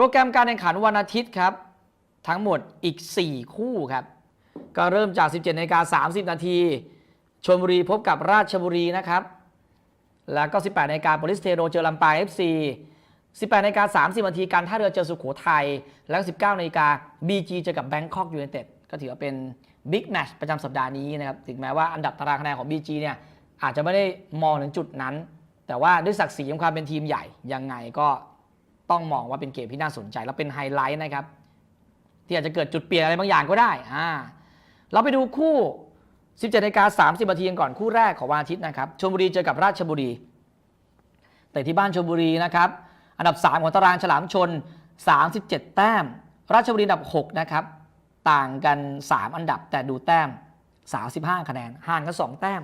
รแกรมการแข่งขันวันอาทิตย์ครับ ทั้งหมดอีก 4 คู่ครับ ก็เริ่มจาก 17นาฬิกา30 นาทีชลบุรีพบกับราชบุรีนะครับ แล้วก็ 18นาฬิกาโปลิสเทโรเจอลำปาง FC 18นาฬิกา30นาทีการท่าเรือเจอสุโขทัย แล้วก็19นาฬิกา BG เจอกับแบงคอกยูไนเต็ดก็ถือว่าเป็นบิ๊กแมชประจำสัปดาห์นี้นะครับ ถึงแม้ว่าอันดับตารางคะแนนของ BG เนี่ยอาจจะไม่ได้มองถึงจุดนั้น แต่ว่าด้วยศักดิ์ศรีของความเป็นทีมใหญ่ยังไงก็ ต้องมองว่าเป็นเกมที่น่าสนใจ และเป็นไฮไลท์นะครับ ที่อาจจะเกิดจุดเปลี่ยนอะไรบางอย่างก็ได้อ่าเราไปดูคู่ 17นาฬิกา30นาทีกันก่อนคู่แรกของวันอาทิตย์นะครับชลบุรีเจอกับราชบุรี แต่ที่บ้านชลบุรีนะครับ อันดับ 3 ของตารางฉลามชน 37 แต้ม ราชบุรีอันดับ 6 นะครับ ต่างกัน 3 อันดับแต่ดูแต้ม 35 คะแนน ห่างกัน 2 แต้ม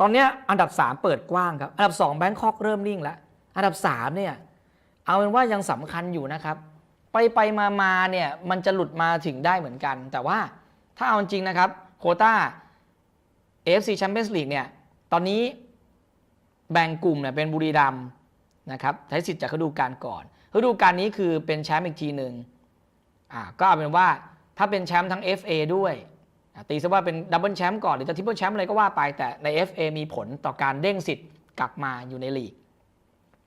ตอนนี้อันดับ 3 เปิดกว้างครับ อันดับ 2 แบงคอกเริ่มนิ่งแล้ว อันดับ 3 เนี่ย เอาเป็นว่ายังสำคัญอยู่นะครับ ไปไปมามาเนี่ยมันจะหลุดมาถึงได้เหมือนกัน แต่ว่าถ้าเอาจริงนะครับโคต้า AFC Champions League เนี่ยตอนนี้แบ่งกลุ่มเนี่ยเป็นบุรีรัมย์นะครับใช้สิทธิ์จากฤดูกาลก่อนฤดูกาลนี้คือเป็นแชมป์อีกทีหนึ่งอ่าก็เอาเป็นว่าถ้าเป็นแชมป์ทั้ง FA ด้วยตีซะว่าเป็นดับเบิลแชมป์ก่อน หรือจะทิปเปิลแชมป์อะไรก็ว่าไปแต่ใน FA มีผลต่อการเด้งสิทธิ์กลับมาอยู่ในลีก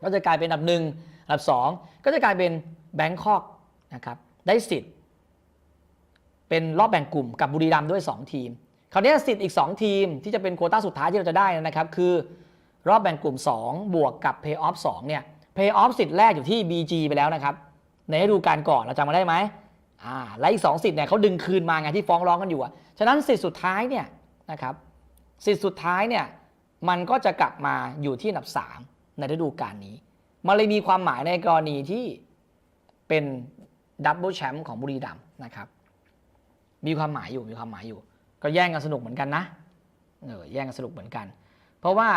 ก็จะกลายเป็นอันดับหนึ่ง อันดับสองก็จะกลายเป็นแบงคอกนะครับได้สิทธิ์ เป็นรอบแบ่งกลุ่มกับบุรีรัมย์ด้วย 2 ทีม คราวนี้สิทธิ์อีก 2 ทีมที่จะเป็นโคต้าสุดท้ายที่เราจะได้นะครับ คือรอบแบ่งกลุ่ม 2 บวกกับเพย์ออฟ2เนี่ยเพย์ออฟสิทธิ์แรกอยู่ที่ BG ไปแล้วนะครับ ในฤดูกาลก่อนเราจำมาได้ไหมอ่าและอีก 2 สิทธิ์เนี่ยเขาดึงคืนมาไงที่ฟ้องร้องกันอยู่อะฉะนั้นสิทธิ์สุดท้ายเนี่ยนะครับสิทธิ์สุดท้ายเนี่ยมันก็จะกลับมาอยู่ที่อันดับ 3 ในฤดูกาลนี้ มันเลยมีความหมายในกรณีที่เป็นดับเบิลแชมป์ของบุรีรัมย์นะครับ มีความหมายอยู่มีความหมายอยู่ ก็แย่งกันสนุกเหมือนกันนะเออแย่งกันสนุกเหมือนกัน เพราะว่า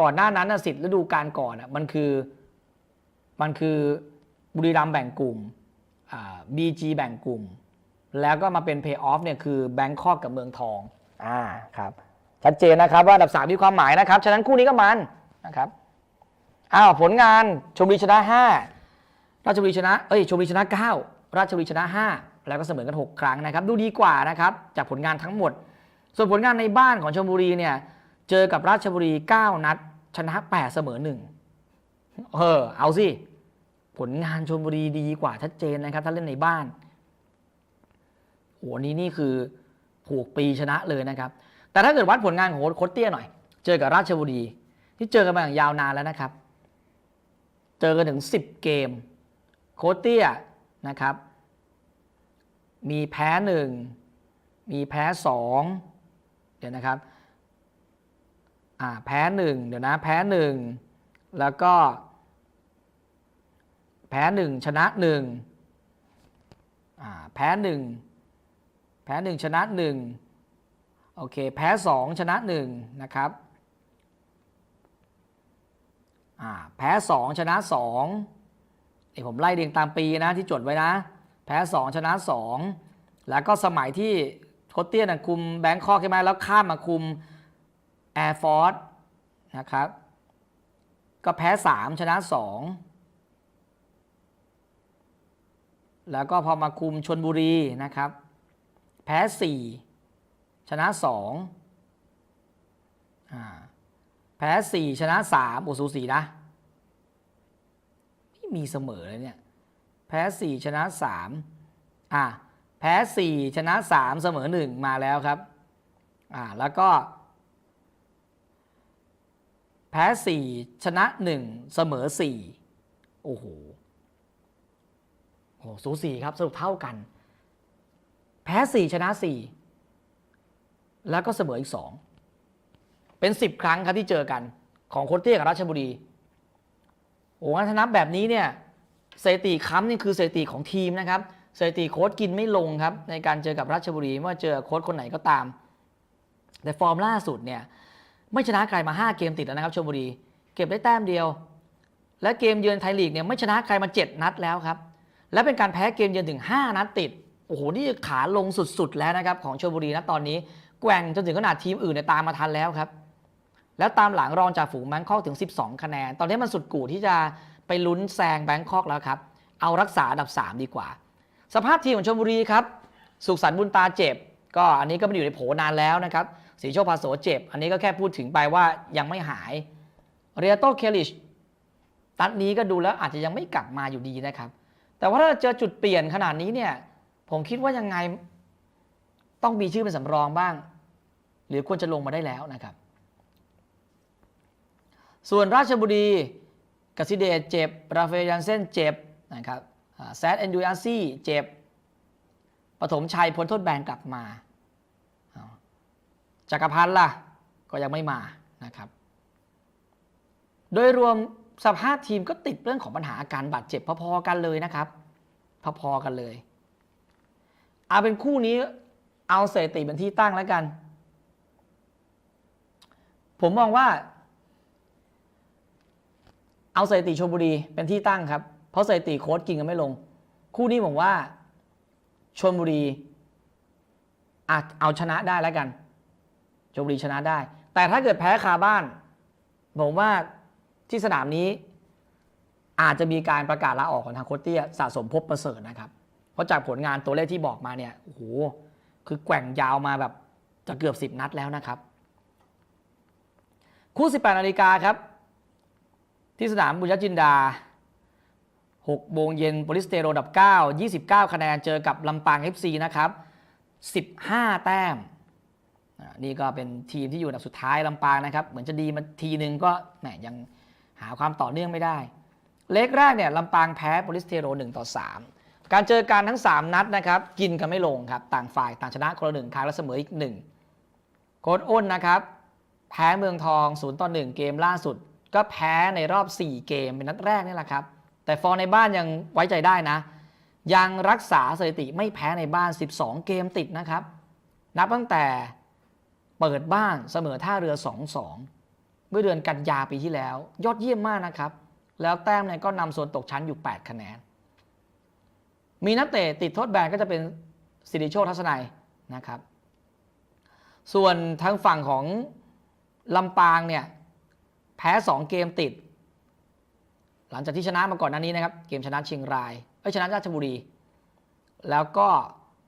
ก่อนหน้านั้นน่ะสิทธิ์ฤดูกาลก่อนอะมันคือมันคือบุรีรัมย์แบ่งกลุ่มอ่าบีจีแบ่งกลุ่ม แล้วก็มาเป็นเพย์ออฟเนี่ยคือแบงคอกกับเมืองทองอ่าครับชัดเจนนะครับว่าดับสามมีความหมายนะครับ ฉะนั้นคู่นี้ก็มันนะครับ อ้าวผลงานชมบุรีชนะห้าราชบุรีชนะ เอ้ยชลบุรีชนะ 9 ราชบุรีชนะ 5 แล้วก็เสมอกัน 6 ครั้งนะครับ ดูดีกว่านะครับ จากผลงานทั้งหมด ส่วนผลงานในบ้านของชลบุรีเนี่ย เจอกับราชบุรี 9 นัด ชนะ 8 เสมอ 1 เออ เอาสิ ผลงานชลบุรีดีกว่าชัดเจนนะครับ ถ้าเล่นในบ้านโหนี้นี่คือผูกปีชนะเลยนะครับ แต่ถ้าเกิดวัดผลงานของโค้ชเตี้ยหน่อย เจอกับราชบุรี ที่เจอกันมาอย่างยาวนานแล้วนะครับ เจอกันถึง 10 เกม โคชเตี้ยนะครับ มีแพ้หนึ่งมีแพ้สองเดี๋ยวนะครับอ่าแพ้หนึ่งเดี๋ยวนะแพ้หนึ่งแล้วก็ แพ้หนึ่งชนะหนึ่งอ่าแพ้หนึ่งแพ้หนึ่งชนะหนึ่งโอเค แพ้สองชนะหนึ่งนะครับ อ่า แพ้สองชนะสองนี่ผมไล่เรียงตามปีนะที่จดไว้นะ แพ้ 2 ชนะ 2 แล้วก็สมัยที่โคชเตี้ยนคุมแบงคอกใช่ไหมแล้วข้ามมาคุม Air Force นะครับ ก็แพ้ 3 ชนะ 2 แล้วก็พอมาคุมชนบุรีนะครับ แพ้ 4 ชนะ 2อ่า พ้4ชนะ3โอสูสีนะ ไม่มีเสมอเลยเนี่ย แพ้สี่ชนะสามอะ แพ้สี่ชนะสามเสมอหนึ่งมาแล้วครับ อ่า แล้วก็ แพ้สี่ชนะหนึ่งเสมอสี่โอ้โหโอ้โหสูสีครับสรุปเท่ากัน แพ้สี่ชนะสี่แล้วก็เสมออีกสอง เป็นสิบครั้งครับที่เจอกัน ของโคตเตี้ยกับราชบุรีโอ้งั้นถ้านับแบบนี้เนี่ยสถิติค้ำนี่คือสถิติของทีมนะครับสถิติโค้ชกินไม่ลงครับ ในการเจอกับราชบุรีไม่ว่าเจอโค้ชคนไหนก็ตาม แต่ฟอร์มล่าสุดเนี่ยไม่ชนะใครมา 5 เกมติดแล้วนะครับชลบุรี เก็บได้แต้มเดียว และเกมเยือนไทยลีกเนี่ยไม่ชนะใครมา 7 นัดแล้วครับ และเป็นการแพ้เกมเยือนถึง 5 นัดติดโอ้โหนี่ขาลงสุดๆแล้วนะครับของชลบุรีนะตอนนี้แกว่งจนถึงขนาดทีมอื่นเนี่ยตามมาทันแล้วครับ แล้วตามหลังรองจากฝูงแบงคอกถึง 12 คะแนน ตอนนี้มันสุดกู่ที่จะไปลุ้นแซงแบงคอกแล้วครับ เอารักษาอันดับ 3 ดีกว่า สภาพทีมของชลบุรีครับ สุขสันต์บุญตาเจ็บ ก็อันนี้ก็ไม่อยู่ในโผนานแล้วนะครับสีโชคพาโสเจ็บ อันนี้ก็แค่พูดถึงไปว่ายังไม่หาย เรียโตเคลิชตัดนี้ก็ดูแล้วอาจจะยังไม่กลับมาอยู่ดีนะครับ แต่ว่าถ้าเจอจุดเปลี่ยนขนาดนี้เนี่ย ผมคิดว่ายังไงต้องมีชื่อเป็นสำรองบ้าง หรือควรจะลงมาได้แล้วนะครับ ส่วนราชบุรีกสิเดชเจ็บ ราเอลยันเซนเจ็บนะครับแซดเอนดูอาซี่เจ็บปฐมชัยพ้นโทษแบนกลับมาอ้าวจักรพันธ์ล่ะ ก็ยังไม่มานะครับ โดยรวมสภาพทีมก็ติดเรื่องของปัญหาอาการบาดเจ็บพอๆกันเลยนะครับ พอๆกันเลย เอาเป็นคู่นี้เอาเสถิติเป็นที่ตั้งแล้วกัน ผมมองว่า เอาสถิติชลบุรีเป็นที่ตั้งครับ เพราะสถิติโค้ดกินกันไม่ลง คู่นี้ผมว่าชลบุรีอาจเอาชนะได้แล้วกันชลบุรีชนะได้ แต่ถ้าเกิดแพ้คาบ้าน ผมว่าที่สนามนี้ อาจจะมีการประกาศลาออกของทางโคชเตี้ยสะสมภพประเสริฐนะครับ เพราะจากผลงานตัวเลขที่บอกมาเนี่ยโอ้โหคือแกว่งยาวมาแบบจะเกือบ 10 นัดแล้วนะครับ คู่ 18นาฬิกาครับ ที่สนามบุญญจินดา6โมงเย็นโปลิสเตโรอันดับ 9 29 คะแนนเจอกับลำปาง FC นะครับ 15 แต้ม นี่ก็เป็นทีมที่อยู่อันดับสุดท้ายลำปางนะครับ เหมือนจะดีมาทีนึงก็แหมยังหาความต่อเนื่องไม่ได้ เล็กแรกเนี่ยลำปางแพ้โปลิสเทโร 1 ต่อ 3 การเจอกันทั้ง 3 นัดนะครับ กินกันไม่ลงครับ ต่างฝ่ายต่างชนะคนละหนึ่งครั้งและเสมออีกหนึ่งโค้ดอ้นนะครับ แพ้เมืองทอง0ต่อ1เกมล่าสุด ก็แพ้ในรอบ 4 เกมเป็นนัดแรกนี่แหละครับ แต่ฟอร์ในบ้านยังไว้ใจได้นะ ยังรักษาสถิติไม่แพ้ในบ้าน 12 เกมติดนะครับ นับตั้งแต่เปิดบ้านเสมอท่าเรือ 2-2 เมื่อเดือนกันยาปีที่แล้ว ยอดเยี่ยมมากนะครับ แล้วแต้มเนี่ยก็นำโซนตกชั้นอยู่ 8 คะแนน มีนักเตะติดโทษแบนก็จะเป็นสิริโชคทัศนัยนะครับ ส่วนทางฝั่งของลำปางเนี่ย แพ้2เกมติด หลังจากที่ชนะมาก่อนหน้านี้นะครับ เกมชนะเชียงรายเอ้ยชนะราชบุรี แล้วก็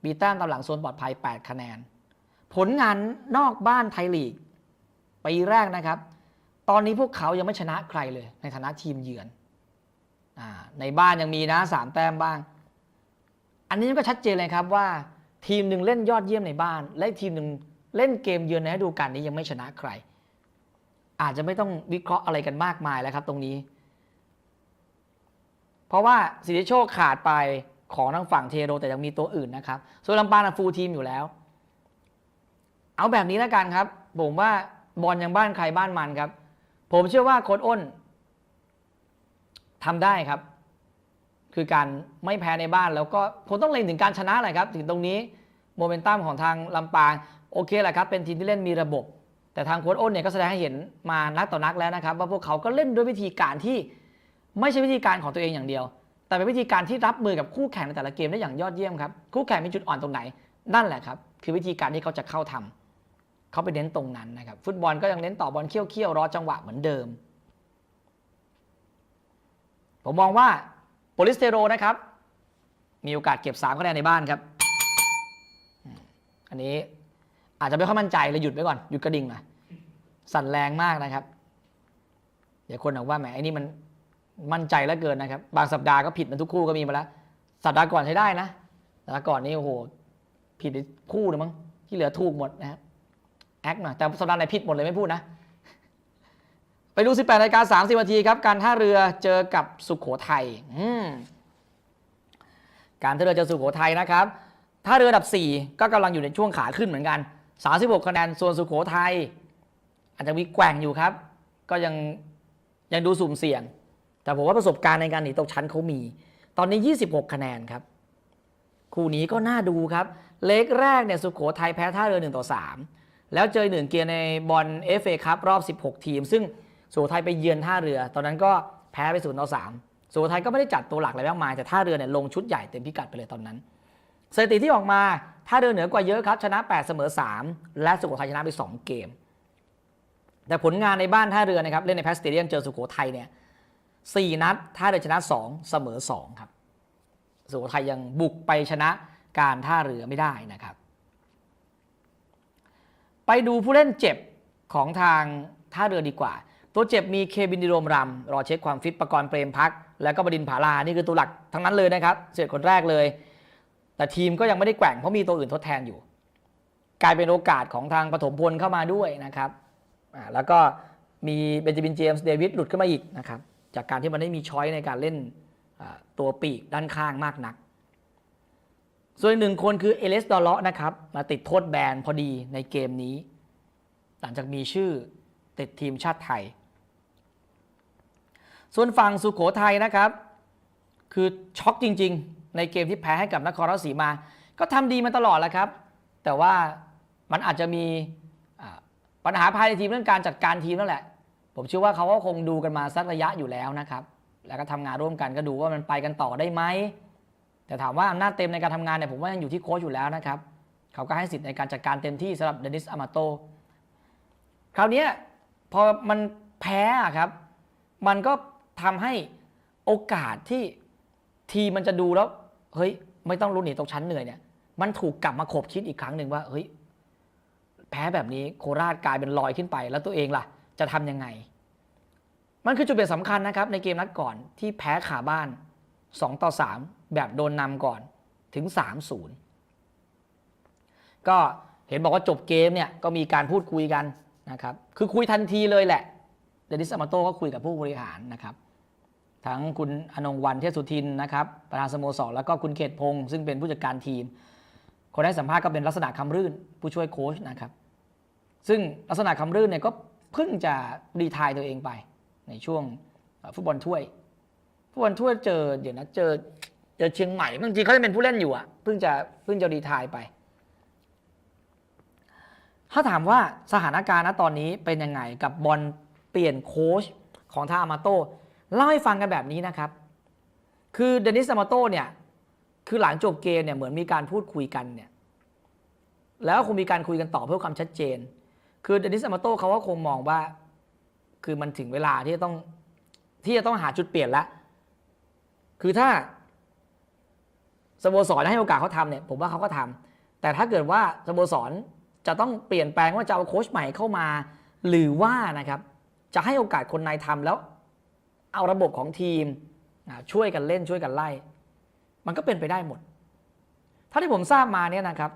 มีแต้มตามหลังโซนปลอดภัย 8 คะแนน ผลงานนอกบ้านไทยลีกปีแรกนะครับ ตอนนี้พวกเขายังไม่ชนะใครเลย ในฐานะทีมเยือนอในบ้านยังมีนะสามแต้มบ้าง อันนี้ก็ชัดเจนเลยครับว่า ทีมหนึ่งเล่นยอดเยี่ยมในบ้าน และทีมหนึ่งเล่นเกมเยือนในฤดูกาลนี้ยังไม่ชนะใคร อาจจะไม่ต้องวิเคราะห์อะไรกันมากมายแล้วครับตรงนี้ เพราะว่าสิทธิโชคขาดไปของทางฝั่งเทโรแต่ยังมีตัวอื่นนะครับ ส่วนลำปางฟูลทีมอยู่แล้ว เอาแบบนี้แล้วกันครับ ผมว่าบอลยังบ้านใครบ้านมันครับ ผมเชื่อว่าโค้ดอ้นทำได้ครับ คือการไม่แพ้ในบ้านแล้วก็ผมต้องเล็งถึงการชนะแหละครับ ถึงตรงนี้โมเมนตัมของทางลำปางโอเคแหละครับ เป็นทีมที่เล่นมีระบบ แต่ทางโค้ดอ้นเนี่ยก็แสดงให้เห็นมานักต่อนักแล้วนะครับ ว่าพวกเขาก็เล่นด้วยวิธีการที่ไม่ใช่วิธีการของตัวเองอย่างเดียว แต่เป็นวิธีการที่รับมือกับคู่แข่งในแต่ละเกมได้อย่างยอดเยี่ยมครับคู่แข่งมีจุดอ่อนตรงไหน นั่นแหละครับคือวิธีการที่เขาจะเข้าทำเขาไปเน้นตรงนั้นนะครับฟุตบอลก็ยังเน้นต่อบอลเคี้ยวๆรอจังหวะเหมือนเดิม ผมมองว่าโปลิสเทโรนะครับมีโอกาสเก็บ3คะแนนในบ้านครับ อันนี้ อาจจะไม่ค่อยมั่นใจเลยหยุดไว้ก่อนหยุดกระดิ่งหน่อยสั่นแรงมากนะครับ เดี๋ยวคนบอกว่าแหมไอ้นี่มันมั่นใจเหลือเกินนะครับ บางสัปดาห์ก็ผิดมันทุกคู่ก็มีมาแล้วสัปดาห์ก่อนใช้ได้นะสัปดาห์ก่อนนี่โอ้โหผิดไปคู่นึงมั้งที่เหลือถูกหมดนะครับแอคหน่อยแต่สัปดาห์ไหนผิดหมดเลยไม่พูดนะ ไปดู 18นาฬิกา30นาทีครับ การท่าเรือเจอกับสุขโขทัยการท่าเรือเจอสุขโขทัยนะครับท่าเรืออันดับ 4 ก็กำลังอยู่ในช่วงขาขึ้นเหมือนกัน 36 คะแนน ส่วนสุขโขทัยอาจจะมีแกว่งอยู่ครับ ก็ยังยังดูสุ่มเสี่ยง แต่ผมว่าประสบการณ์ในการหนีตกชั้นเขามี ตอนนี้ 26 คะแนนครับ คู่นี้ก็น่าดูครับ เล็กแรกเนี่ยสุขโขทัยแพ้ท่าเรือ1ต่อ3 แล้วเจอหนึ่งเกียร์ในบอลเอฟเอคัพรอบ 16 ทีม ซึ่งสุโขทัยไปเยือนท่าเรือ ตอนนั้นก็แพ้ไป0ต่อ3สุโขทัยก็ไม่ได้จัดตัวหลักอะไรมากมายแต่ท่าเรือเนี่ยลงชุดใหญ่เต็มพิกัดไปเลยตอนนั้นสถิติที่ออกมา ท่าเรือเหนือกว่าเยอะครับชนะ8เสมอ3และสุโขทัยชนะไป 2 เกม แต่ผลงานในบ้านท่าเรือนะครับเล่นในแพสเตเดียมเจอสุโขทัยเนี่ย4นัดท่าเรือชนะ2เสมอ2ครับสุโขทัยยังบุกไปชนะการท่าเรือไม่ได้นะครับ ไปดูผู้เล่นเจ็บของทางท่าเรือดีกว่า ตัวเจ็บมีเคบินดิโรมรำรอเช็คความฟิตประกรณ์เปรมพัก แล้วก็บดินผาลา นี่คือตัวหลักทั้งนั้นเลยนะครับเสียคนแรกเลย แต่ทีมก็ยังไม่ได้แกว่งเพราะมีตัวอื่นทดแทนอยู่ กลายเป็นโอกาสของทางปฐมพลเข้ามาด้วยนะครับแล้วก็มีเบนจามินเจมส์เดวิดหลุดขึ้นมาอีกนะครับจากการที่มันไม่มีช้อยในการเล่นตัวปีกด้านข้างมากนัก ส่วนหนึ่งคนคือเอเลสดอลเลาะนะครับมาติดโทษแบนพอดีในเกมนี้ หลังจากมีชื่อติดทีมชาติไทย ส่วนฝั่งสุโขทัยนะครับ คือช็อกจริง ๆ ในเกมที่แพ้ให้กับนครราชสีมา ก็ทำดีมาตลอดแหล้วครับ แต่ว่ามันอาจจะมีปัญหาภายในทีมเรื่องการจัดการทีมนั่นแหละ ผมเชื่อว่าเขาก็คงดูกันมาสักระยะอยู่แล้วนะครับ แล้วก็ทำงานร่วมกันก็ดูว่ามันไปกันต่อได้ไหมแต่ถามว่าอำนาจเต็มในการทำงานเนี่ยผมว่ายังอยู่ที่โค้ชอยู่แล้วนะครับเขาก็ให้สิทธิ์ในการจัดการเต็มที่สำหรับเดนิสอามาโตคราวนี้พอมันแพ้ครับ มันก็ทำให้โอกาสที่ทีมมันจะดูแล้ว เฮ้ย ไม่ต้องรุ้นหนีตกชั้นเหนื่อยเนี่ยมันถูกกลับมาขบคิดอีกครั้งหนึ่งว่าเฮ้ยแพ้แบบนี้โคราชกลายเป็นลอยขึ้นไป แล้วตัวเองล่ะ จะทำยังไง มันคือจุดเปลี่ยนสำคัญนะครับ ในเกมนัดก่อนที่แพ้ขาบ้าน 2 ต่อ 3 แบบโดนนำก่อนถึง 3-0 ก็เห็นบอกว่าจบเกมเนี่ยก็มีการพูดคุยกันนะครับ คือคุยทันทีเลยแหละเดนิสอามาโต้ก็คุยกับผู้บริหารนะครับ ทั้งคุณอนงวันเทพสุทินนะครับประธานสโมสรแล้วก็คุณเขตพงศ์ซึ่งเป็นผู้จัดการทีม คนให้สัมภาษณ์ก็เป็นลักษณะคำรื่น ผู้ช่วยโค้ชนะครับ ซึ่งลักษณะคำรื่นเนี่ยก็เพิ่งจะรีทายตัวเองไปในช่วงฟุตบอลถ้วยฟุตบอลถ้วยเจอเดี๋ยวนะเจอเจอเชียงใหม่บางทีเขาจะเป็นผู้เล่นอยู่อะเพิ่งจะเพิ่งจะรีทายไป ถ้าถามว่าสถานการณ์ณตอนนี้เป็นยังไงกับบอลเปลี่ยนโค้ชของทาอามาโต้ เล่าให้ฟังกันแบบนี้นะครับ คือเดนิสอามาโต้เนี่ย คือหลังจบเกมเนี่ยเหมือนมีการพูดคุยกันเนี่ย แล้วคงมีการคุยกันต่อเพื่อความชัดเจน คือเดนิสอามาโต้เขาก็คงมองว่า คือมันถึงเวลาที่จะต้องที่จะต้องหาจุดเปลี่ยนล้วคือถ้าสโมสรให้โอกาสเขาทำเนี่ย ผมว่าเขาก็ทำแต่ถ้าเกิดว่าสโมสรจะต้องเปลี่ยนแปลงว่าจะเอาโค้ชใหม่เข้ามา หรือว่านะครับ จะให้โอกาสคนในทำแล้ว เอาระบบของทีมช่วยกันเล่นช่วยกันไล่ มันก็เป็นไปได้หมดเท่าที่ผมทราบมาเนี่ยนะครับ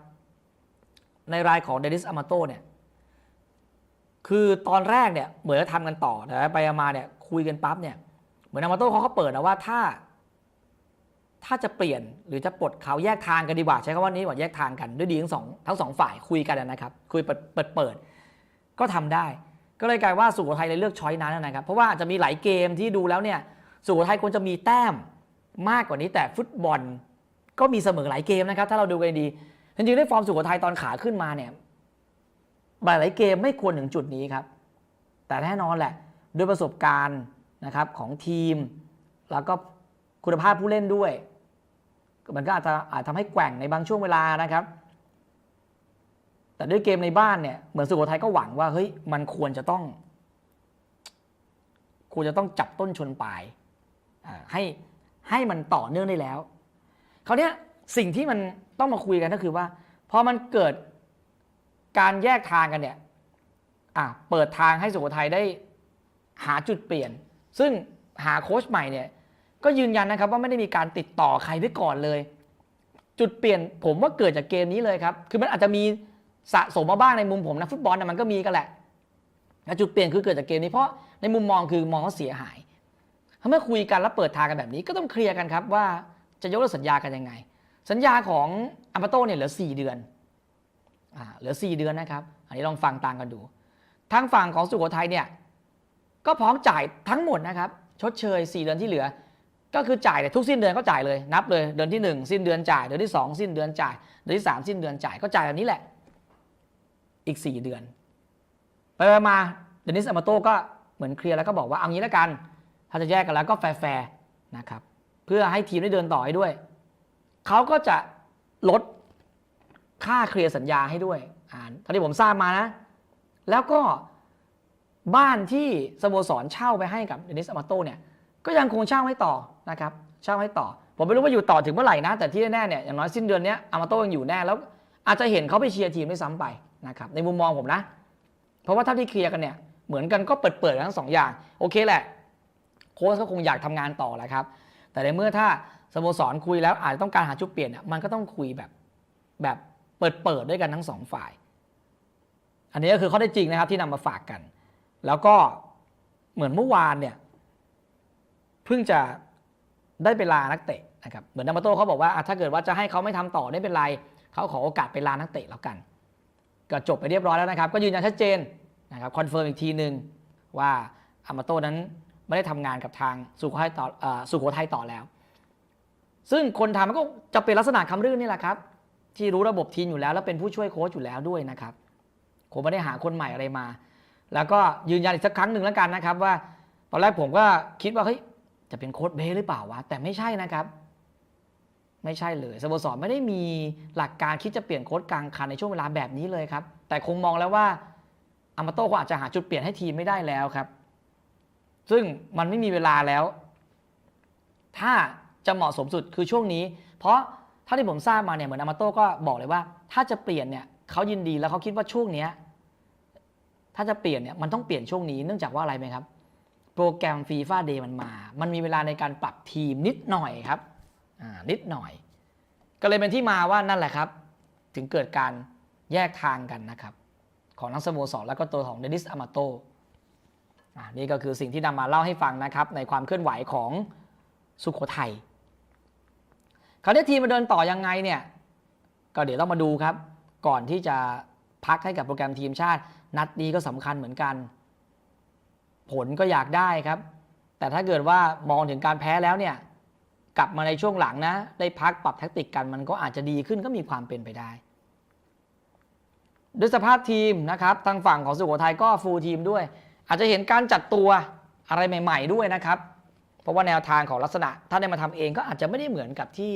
ในรายของเดนิสอามาโตเนี่ยคือตอนแรกเนี่ยเหมือนจะทำกันต่อแต่ไปมาเนี่ยคุยกันปั๊บเนี่ยเหมือนอามาโต้เขาก็เปิดนะว่าถ้า ถ้าจะเปลี่ยนหรือจะปลดเขาแยกทางกันดีกว่าใช้คำว่านี้ว่าแยกทางกันด้วยดีทั้งสองทั้งสองฝ่ายคุยกันนะครับ คุยเปิดเปิดเปิดก็ทำได้ ก็เลยกลายว่าสุโขทัยเลยเลือกช้อยนั้นนะครับ เพราะว่าอาจจะมีหลายเกมที่ดูแล้วเนี่ยสุโขทัยควรจะมีแต้มมากกว่านี้แต่ฟุตบอลก็มีเสมอหลายเกมนะครับ ถ้าเราดูกันดีจริงๆด้วยฟอร์มสุโขทัยตอนขาขึ้นมาเนี่ยหลายๆเกมไม่ควรถึงจุดนี้ครับ แต่แน่นอนแหละด้วยประสบการณ์นะครับของทีม แล้วก็คุณภาพผู้เล่นด้วย มันก็อาจจะอาจทำให้แกว่งในบางช่วงเวลานะครับ แต่ด้วยเกมในบ้านเนี่ยเหมือนสุโขทัยก็หวังว่าเฮ้ยมันควรจะต้อง ควรจะต้องจับต้นชนปลายให้ให้มันต่อเนื่องได้แล้วคราวเนี้ยสิ่งที่มันต้องมาคุยกันก็คือว่าพอมันเกิดการแยกทางกันเนี่ยอะเปิดทางให้สุโขทัยได้หาจุดเปลี่ยน ซึ่งหาโค้ชใหม่เนี่ยก็ยืนยันนะครับว่าไม่ได้มีการติดต่อใครไว้ก่อนเลย จุดเปลี่ยนผมว่าเกิดจากเกมนี้เลยครับ คือมันอาจจะมี สะสมมาบ้างในมุมผมนะฟุตบอลนะมันก็มีกันแหละแต่จุดเปลี่ยนคือเกิดจากเกมนี้เพราะในมุมมองคือมองว่าเสียหายถ้าเมื่อคุยกันแล้วเปิดทางกันแบบนี้ก็ต้องเคลียร์กันครับว่าจะยกเลิกสัญญากันยังไง สัญญาของอัมปาโต้เนี่ยเหลือ 4 เดือนอ่าเหลือ 4 เดือนนะครับ อันนี้ลองฟังตามกันดู ทางฝั่งของสุโขทัยเนี่ยก็พร้อมจ่ายทั้งหมดนะครับ ชดเชย 4 เดือนที่เหลือ ก็คือจ่ายเนี่ยทุกสิ้นเดือนก็จ่ายเลย นับเลย เดือนที่ 1 สิ้นเดือนจ่าย เดือนที่ 2 สิ้นเดือนจ่าย เดือนที่ 3 สิ้นเดือนจ่าย ก็จ่ายแบบนี้แหละ อีก 4 เดือน ไปมาเดนิสอามาโต้ก็เหมือนเคลียร์แล้วก็บอกว่าเอางี้แล้วกัน ถ้าจะแยกกันแล้วก็แฟร์ๆนะครับเพื่อให้ทีมได้เดินต่อให้ด้วยเขาก็จะลดค่าเคลียร์สัญญาให้ด้วยอ่านที่ผมทราบมานะ แล้วก็บ้านที่สโมสรเช่าไปให้กับเดนิสอามาโตเนี่ยก็ยังคงเช่าให้ต่อนะครับเช่าให้ต่อ ผมไม่รู้ว่าอยู่ต่อถึงเมื่อไหร่นะ แต่ที่แน่ๆเนี่ยอย่างน้อยสิ้นเดือนนี้อามาโต้ยังอยู่แน่แล้ว อาจจะเห็นเขาไปเชียร์ทีมด้วยซ้ำไป นะครับในมุมมองผมนะ เพราะว่าถ้าที่เคลียร์กันเนี่ยเหมือนกันก็เปิดเปิดทั้งสองอย่าง โอเคแหละ โค้ชก็คงอยากทำงานต่อแหละครับ แต่ในเมื่อถ้าสโมสรคุยแล้วอาจจะต้องการหาจุดเปลี่ยนเนี่ยมันก็ต้องคุยแบบแบบเปิดเปิดด้วยกันทั้งสองฝ่าย อันนี้ก็คือข้อได้จริงนะครับที่นำมาฝากกัน แล้วก็เหมือนเมื่อวานเนี่ยเพิ่งจะได้ไปลานักเตะนะครับเหมือนนามาโต้เขาบอกว่าถ้าเกิดว่าจะให้เขาไม่ทำต่อไม่เป็นไรเขาขอโอกาสไปลานักเตะแล้วกัน ก็จบไปเรียบร้อยแล้วนะครับ ก็ยืนยันชัดเจนนะครับคอนเฟิร์มอีกทีหนึ่งว่าอามาโต้นั้นไม่ได้ทำงานกับทางสุโขทัยต่ออสุโขทัยต่อแล้ว ซึ่งคนทำมันก็จะเป็นลักษณะคำรื่นนี่แหละครับ ที่รู้ระบบทีมอยู่แล้วแล้วเป็นผู้ช่วยโค้ชอยู่แล้วด้วยนะครับคงไม่ได้หาคนใหม่อะไรมา แล้วก็ยืนยันอีกสักครั้งหนึ่งแล้วกันนะครับ ว่าตอนแรกผมก็คิดว่าเฮ้ยจะเป็นโค้ชเบสหรือเปล่าวะแต่ไม่ใช่นะครับ ไม่ใช่เลยสโมสรไม่ได้มีหลักการคิดจะเปลี่ยนโค้ชกลางคันในช่วงเวลาแบบนี้เลยครับ แต่คงมองแล้วว่าอามาโต้ก็อาจจะหาจุดเปลี่ยนให้ทีมไม่ได้แล้วครับ ซึ่งมันไม่มีเวลาแล้ว ถ้าจะเหมาะสมสุดคือช่วงนี้ เพราะเท่าที่ผมทราบมาเนี่ยเหมือนอามาโต้ก็บอกเลยว่า ถ้าจะเปลี่ยนเนี่ยเขายินดีแล้วเขาคิดว่าช่วงเนี้ยถ้าจะเปลี่ยนเนี่ยมันต้องเปลี่ยนช่วงนี้เนื่องจากว่าอะไรไหมครับ โปรแกรมฟีฟ่าเดย์มันมา มันมีเวลาในการปรับทีมนิดหน่อยครับ นิดหน่อย ก็เลยเป็นที่มาว่านั่นแหละครับ ถึงเกิดการแยกทางกันนะครับ ของทั้งสโมสรแล้วก็ตัวของเดนิสอามาโตอ่านี่ก็คือสิ่งที่นำมาเล่าให้ฟังนะครับ ในความเคลื่อนไหวของสุโขทัยคราวนี้ทีมมาเดินต่อยังไงเนี่ย ก็เดี๋ยวต้องมาดูครับ ก่อนที่จะพักให้กับโปรแกรมทีมชาติ นัดนี้ก็สำคัญเหมือนกัน ผลก็อยากได้ครับ แต่ถ้าเกิดว่ามองถึงการแพ้แล้วเนี่ย กลับมาในช่วงหลังนะ ได้พักปรับแทคติกกันมันก็อาจจะดีขึ้นก็มีความเป็นไปได้ด้วยสภาพทีมนะครับทางฝั่งของสุโขทัยก็ฟูลทีมด้วย อาจจะเห็นการจัดตัวอะไรใหม่ ๆ ด้วยนะครับ เพราะว่าแนวทางของลักษณะ ถ้าได้มาทำเองก็อาจจะไม่ได้เหมือนกับที่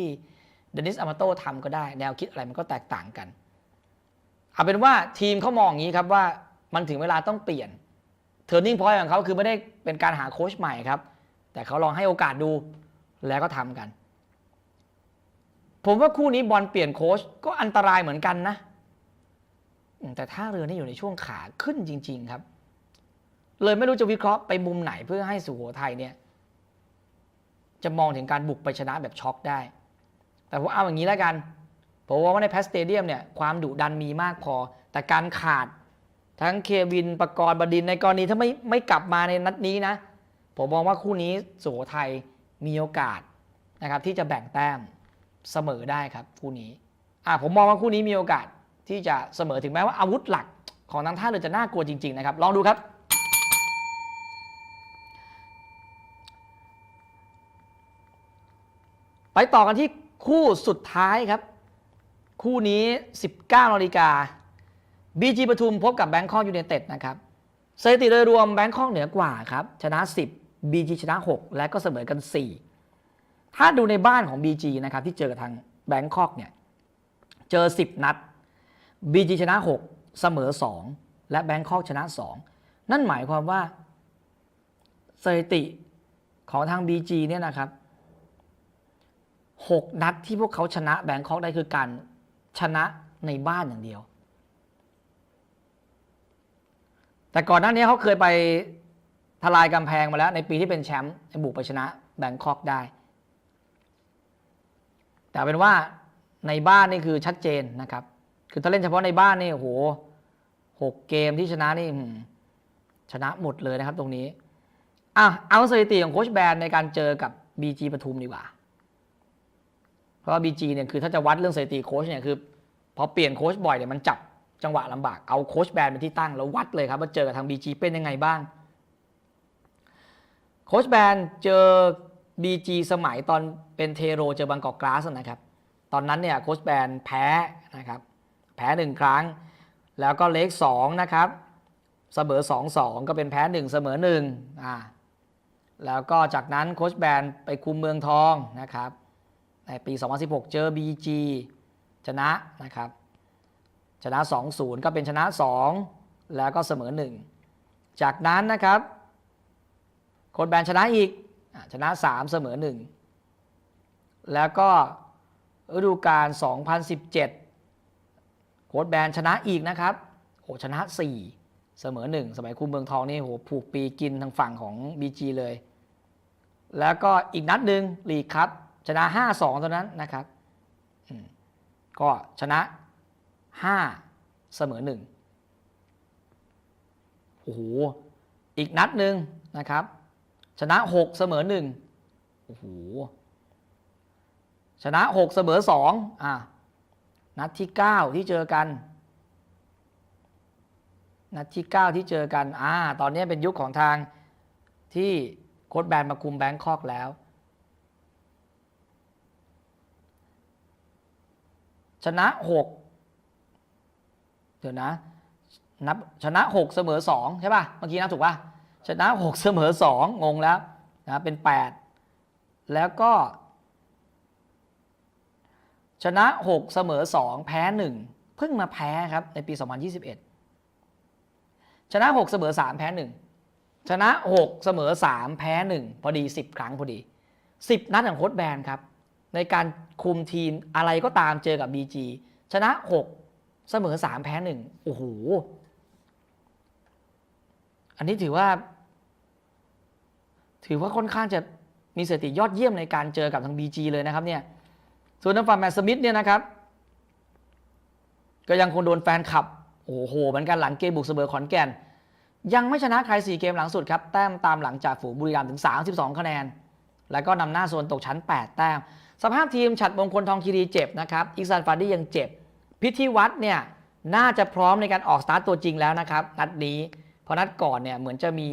เดนิสอามาโต้ทำก็ได้ แนวคิดอะไรมันก็แตกต่างกันเอาเป็นว่าทีมเขามองอย่างนี้ครับว่ามันถึงเวลาต้องเปลี่ยน turning point ของเขาคือไม่ได้เป็นการหาโค้ชใหม่ครับ แต่เขาลองให้โอกาสดู แล้วก็ทำกัน ผมว่าคู่นี้บอลเปลี่ยนโค้ชก็อันตรายเหมือนกันนะแต่ท่าเรือนี่อยู่ในช่วงขาขึ้นจริง ๆ ครับ เลยไม่รู้จะวิเคราะห์ไปมุมไหนเพื่อให้สุโขทัยเนี่ย จะมองถึงการบุกไปชนะแบบช็อกได้ แต่ผมเอาอย่างนี้แล้วกันผมว่าในแพสเตเดียมเนี่ยความดุดันมีมากพอ แต่การขาดทั้งเควินประกรณ์บดินในกรณีถ้าไม่ไม่กลับมาในนัดนี้นะ ผมมองว่าคู่นี้สุโขทัย มีโอกาสนะครับที่จะแบ่งแต้มเสมอได้ครับคู่นี้อ่าผมมองว่าคู่นี้มีโอกาสที่จะเสมอถึงแม้ว่าอาวุธหลักของทางท่าเรือจะน่ากลัวจริง ๆ นะครับ ลองดูครับ ไปต่อกันที่คู่สุดท้ายครับ คู่นี้ 19นาฬิกาบีจีปทุมพบกับแบงคอกยูเนเต็ดนะครับสถิติโดยรวมแบงคอกเหนือกว่าครับ ชนะ 10 BG ชนะ 6 และก็เสมอกัน 4 ถ้าดูในบ้านของ BG นะครับที่เจอกับทางแบงคอกเนี่ยเจอ 10 นัด BG ชนะ 6 เสมอ 2 และแบงคอกชนะ 2 นั่นหมายความว่าสถิติของทาง BG เนี่ยนะครับ 6 นัดที่พวกเขาชนะแบงคอกได้คือการชนะในบ้านอย่างเดียว แต่ก่อนหน้านี้เขาเคยไป ทลายกำแพงมาแล้ว ในปีที่เป็นแชมป์บุกไปชนะแบงคอกได้ แต่เป็นว่าในบ้านนี่คือชัดเจนนะครับ คือถ้าเล่นเฉพาะในบ้านนี่โอ้โหหกเกมที่ชนะนี่ชนะหมดเลยนะครับตรงนี้อะเอาสถิติของโคชแบนในการเจอกับ BG ปทุมดีกว่า เพราะว่า BG เนี่ยคือถ้าจะวัดเรื่องสถิติโค้ชเนี่ยคือพอเปลี่ยนโค้ชบ่อยเนี่ยมันจับจังหวะลำบากเอาโค้ชแบนเป็นที่ตั้งแล้ววัดเลยครับว่าเจอกับทาง BG เป็นยังไงบ้าง โค้ชแบนเจอ BG สมัยตอนเป็นเทโรเจอบางกอกกลาสนะครับ ตอนนั้นเนี่ยโค้ชแบนแพ้นะครับ แพ้หนึ่งครั้ง แล้วก็เล็กสองนะครับ เสมอสองสองก็เป็นแพ้หนึ่งเสมอหนึ่งอ่า แล้วก็จากนั้นโค้ชแบนไปคุมเมืองทองนะครับ ในปี 2016 เจอ BG ชนะนะครับ ชนะ 2-0 ก็เป็นชนะ 2 แล้วก็เสมอ 1 จากนั้นนะครับ โค้ชแบนชนะอีกอชนะ 3 เสมอ 1 แล้วก็ฤดูกาล 2017 โค้ดแบนชนะอีกนะครับโหชนะ 4 เสมอ 1 สมัยคุมเมืองทองนี่โหผูกปีกินทางฝั่งของ BG เลย แล้วก็อีกนัดหนึ่งลีกครับ ชนะ 5-2ตอนนั้นนะครับก็ชนะ 5 เสมอ 1 โอ้โห อีกนัดหนึ่งนะครับ ชนะ6เสมอ1โอ้โหชนะ6เสมอ2อะนัดที่9ที่เจอกัน นัดที่9ที่เจอกันอ่าตอนนี้เป็นยุคของทางที่โค้ดแบนมาคุมแบงคอกแล้ว ชนะ6เดี๋ยวนะนับชนะ6เสมอ2ใช่ป่ะ เมื่อกี้นับถูกป่ะ ชนะ 6 เสมอ 2 งงแล้วนะเป็น 8 แล้วก็ ชนะ 6 เสมอ 2 แพ้ 1 เพิ่งมาแพ้ครับในปี 2021 ชนะ 6 เสมอ 3 แพ้ 1 ชนะ 6 เสมอ 3 แพ้ 1 พอดี 10 ครั้งพอดี 10 นัดของโค้ดแบนครับ ในการคุมทีมอะไรก็ตามเจอกับ BG ชนะ 6 เสมอ 3 แพ้ 1 โอ้โหอันนี้ถือว่า ถือว่าค่อนข้างจะมีสถิติยอดเยี่ยมในการเจอกับทาง BG เลยนะครับเนี่ยส่วนทางฝั่งแมตต์สมิธเนี่ยนะครับ ก็ยังคงโดนแฟนคลับ โอ้โหเหมือนกันหลังเกมบุกเสมอขอนแก่น ยังไม่ชนะใคร 4 เกมหลังสุดครับ แต้มตามหลังจากฝูงบุรีรัมย์ถึง 32 คะแนน แล้วก็นำหน้าโซนตกชั้น 8 แต้ม สภาพทีมฉัดมงคลทองคีรีเจ็บนะครับอิกซานฟาดี้ยังเจ็บ พิธีวัตรเนี่ยน่าจะพร้อมในการออกสตาร์ตตัวจริงแล้วนะครับนัดนี้เพราะนัดก่อนเนี่ยเหมือนจะมี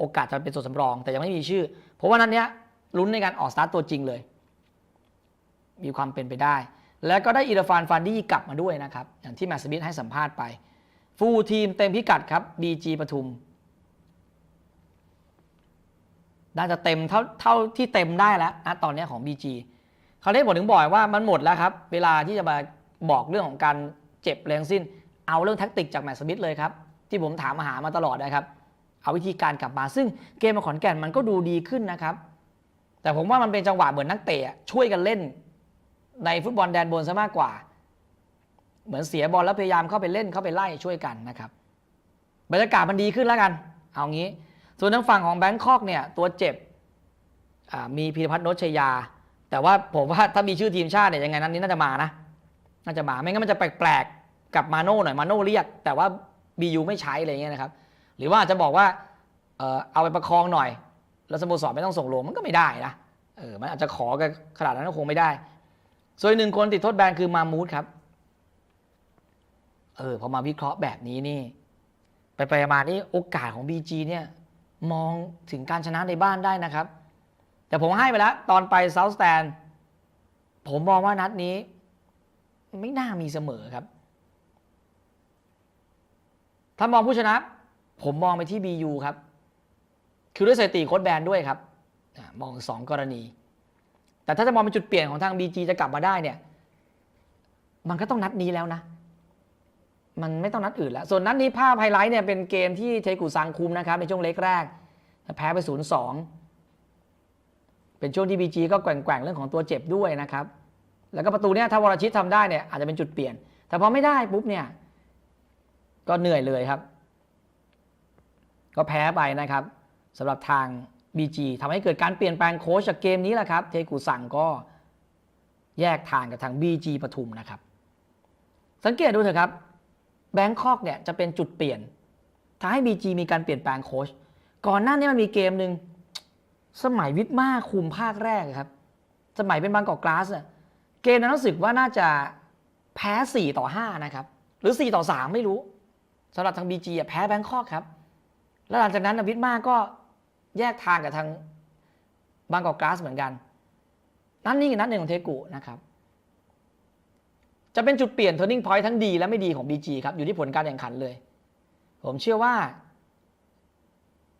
โอกาสจะเป็นส่วสำรอง แต่ยังไม่มีชื่อ เพราะว่านัดเนี้ยลุ้นในการออกสตาร์ตตัวจริงเลย มีความเป็นไปได้ แล้วก็ได้อิราฟานฟานดี้กลับมาด้วยนะครับ อย่างที่แมสมิธให้สัมภาษณ์ไป ฟูลทีมเต็มพิกัดครับ BG ปทุมน่าจะเต็มเท่าเท่าที่เต็มได้แล้วนะตอนนี้ของ BG เขาได้บอกถึงบ่อยว่ามันหมดแล้วครับ เวลาที่จะมาบอกเรื่องของการเจ็บแรงสิ้น เอาเรื่องแท็กติกจากแมสมิธเลยครับ ที่ผมถามมาหามาตลอดนะครับ เอาวิธีการกลับมา ซึ่งเกมมาขอนแก่นมันก็ดูดีขึ้นนะครับ แต่ผมว่ามันเป็นจังหวะเหมือนนักเตะช่วยกันเล่น ในฟุตบอลแดนบนซะมากกว่า เหมือนเสียบอลแล้วพยายามเข้าไปเล่นเข้าไปไล่ช่วยกันนะครับบรรยากาศมันดีขึ้นแล้วกัน เอางี้ ส่วนทางฝั่งของแบงคอกเนี่ยตัวเจ็บมีพีรพัฒน์โนชยา แต่ว่าผมว่าถ้ามีชื่อทีมชาติเนี่ยยังไงนั้นนี้น่าจะมานะ น่าจะมาไม่งั้นมันจะแปลกๆกับมาโน่หน่อยมาโน่เรียก แต่ว่าบียูไม่ใช้อะไรเงี้ยนะครับ หรือว่าอาจจะบอกว่าเออเอาไปประคองหน่อย แล้วสโมสรไม่ต้องส่งลงมันก็ไม่ได้นะเออมันอาจจะขอกันขนาดนั้นก็คงไม่ได้ ส่วนหนึ่งคนติดโทษแบนคือมามูดครับเออพอมาวิเคราะห์แบบนี้นี่ ไปไปมานี่โอกาสของ BG เนี่ยมองถึงการชนะในบ้านได้นะครับ แต่ผมให้ไปแล้ว ตอนไปเซาท์สแตนผมมองว่านัดนี้ ไม่น่ามีเสมอครับ ถ้ามองผู้ชนะ ผมมองไปที่ BU ครับ คือด้วยสถิติโค้ดแบนด้วยครับมองสองกรณี แต่ถ้าจะมองเป็นจุดเปลี่ยนของทาง BG จะกลับมาได้เนี่ย มันก็ต้องนัดนี้แล้วนะ มันไม่ต้องนัดอื่นแล้ว ส่วนนัดนี้ภาพไฮไลท์เนี่ยเป็นเกมที่เทกุซังคุมนะครับ ในช่วงเล็กแรก แพ้ไป 0-2 เป็นช่วงที่ BG ก็แกว่งๆเรื่องของตัวเจ็บด้วยนะครับ แล้วก็ประตูเนี่ยถ้าวรชิตทำได้เนี่ยอาจจะเป็นจุดเปลี่ยน แต่พอไม่ได้ปุ๊บเนี่ย ก็เหนื่อยเลยครับ ก็แพ้ไปนะครับสำหรับทาง BG ทำให้เกิดการเปลี่ยนแปลงโค้ชจากเกมนี้แหละครับ เทกุซังก็แยกทางกับทาง BG ปทุมนะครับ สังเกตดูเถอะครับแบงคอกเนี่ยจะเป็นจุดเปลี่ยนทำให้ BG มีการเปลี่ยนแปลงโค้ชก่อนหน้านี้มันมีเกมหนึ่งสมัยวิทมาคุมภาคแรกครับ สมัยเป็นบางกอกกลาสอะเกมนั้นรู้สึกว่าน่าจะแพ้ 4 ต่อ 5 นะครับ หรือ 4 ต่อ 3 ไม่รู้สำหรับทาง BG อะแพ้แบงคอกครับ แล้วหลังจากนั้นวิทมาก็แยกทางกับทางบางกอกกลาสเหมือนกัน นั่นนี่คือนัดหนึ่งของเทกุนะครับ จะเป็นจุดเปลี่ยน turning point ทั้งดีและไม่ดีของ BG ครับ อยู่ที่ผลการแข่งขันเลย ผมเชื่อว่า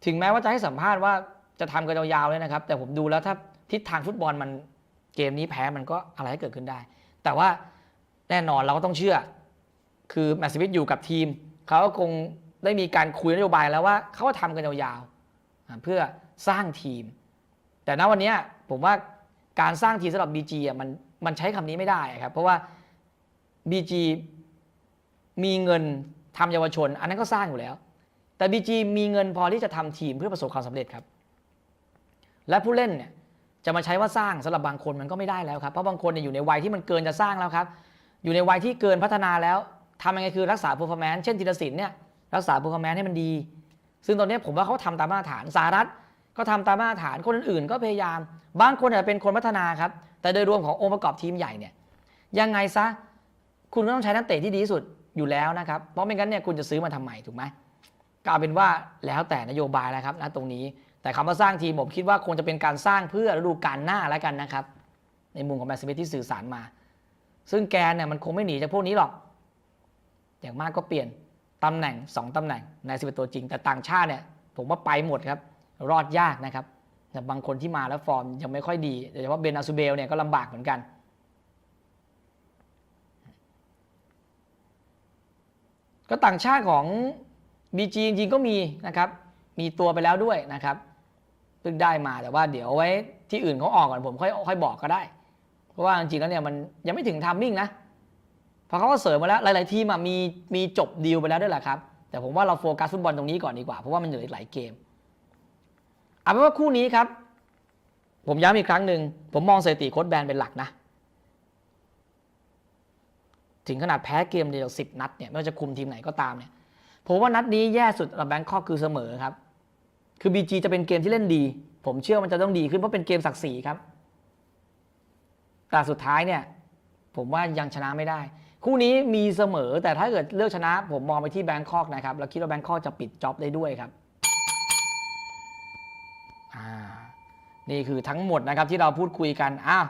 ถึงแม้ว่าจะให้สัมภาษณ์ว่าจะทำกันยาวๆเลยนะครับ แต่ผมดูแล้วถ้าทิศทางฟุตบอลมันเกมนี้แพ้มันก็อะไรก็เกิดขึ้นได้ แต่ว่าแน่นอนเราก็ต้องเชื่อ คือแมตต์สวิตอยู่กับทีม เขาก็คง ได้มีการคุยนโยบายแล้วว่าเขาก็ทำกันยาวๆเพื่อสร้างทีม แต่ณวันนี้ผมว่าการสร้างทีมสำหรับ BG อะมันมันใช้คำนี้ไม่ได้ครับ เพราะว่า BG มีเงินทำเยาวชน อันนั้นก็สร้างอยู่แล้ว แต่ BG มีเงินพอที่จะทำทีมเพื่อประสบความสำเร็จครับ และผู้เล่นเนี่ยจะมาใช้ว่าสร้างสำหรับบางคนมันก็ไม่ได้แล้วครับ เพราะบางคนเนี่ยอยู่ในวัยที่มันเกินจะสร้างแล้วครับ อยู่ในวัยที่เกินพัฒนาแล้วทำยังไงคือรักษา performance เช่นธีรศิลป์เนี่ย รักษา performance ให้มันดี ซึ่งตอนนี้ผมว่าเขาทำตามมาตรฐานสหรัฐก็ทำตามมาตรฐานคนอื่นๆ ก็พยายาม บางคนอาจจะเป็นคนพัฒนาครับ แต่โดยรวมขององค์ประกอบทีมใหญ่เนี่ยยังไงซะคุณก็ต้องใช้นักเตะที่ดีที่สุดอยู่แล้วนะครับเพราะไม่งั้นเนี่ยคุณจะซื้อมาทำไมถูกไหมก็เอาเป็นว่าแล้วแต่นโยบายแล้วครับณตรงนี้ แต่คำว่าสร้างทีมผมคิดว่าคงจะเป็นการสร้างเพื่อฤดูกาลหน้าแล้วกันนะครับ ในมุมของแมนสมิธที่สื่อสารมา ซึ่งแกนเนี่ยมันคงไม่หนีจากพวกนี้หรอก อย่างมากก็เปลี่ยน ตำแหน่ง 2ตำแหน่งในสิบตัวจริง แต่ต่างชาติเนี่ยผมว่าไปหมดครับ รอดยากนะครับแต่บางคนที่มาแล้วฟอร์มยังไม่ค่อยดีโดยเฉพาะเบนอาซูเบลเนี่ยก็ลำบากเหมือนกัน ก็ต่างชาติของ BG จริงๆก็มีนะครับ มีตัวไปแล้วด้วยนะครับเพิ่งได้มาแต่ว่าเดี๋ยวไว้ที่อื่นเขาออกก่อนผมค่อยค่อยบอกก็ได้ เพราะว่าจริงๆแล้วเนี่ยมันยังไม่ถึงทัมมิ่งนะ พราะเขาก็เสริมมาแล้วหลาย ๆ ทีมมีมีจบดีลไปแล้วด้วยแหละครับ แต่ผมว่าเราโฟกัสฟุตบอลตรงนี้ก่อนดีกว่า เพราะว่ามันเหลืออีกหลายเกมเอาเป็นว่าคู่นี้ครับ ผมย้ำอีกครั้งหนึ่งผมมองสถิติโค้ดแบนเป็นหลักนะ ถึงขนาดแพ้เกมเดียวสิบนัดเนี่ยไม่ว่าจะคุมทีมไหนก็ตามเนี่ยผมว่านัดนี้แย่สุดรับแบงคอกคือเสมอครับ คือ BG จะเป็นเกมที่เล่นดี ผมเชื่อมันจะต้องดีขึ้นเพราะเป็นเกมศักดิ์ศรีครับ แต่สุดท้ายเนี่ย ผมว่ายังชนะไม่ได้ คู่นี้มีเสมอแต่ถ้าเกิดเลือกชนะ ผมมองไปที่แบงคอกนะครับแล้วคิดว่าแบงคอกจะปิดจ็อบได้ด้วยครับอ่านี่คือทั้งหมดนะครับที่เราพูดคุยกันอ้าว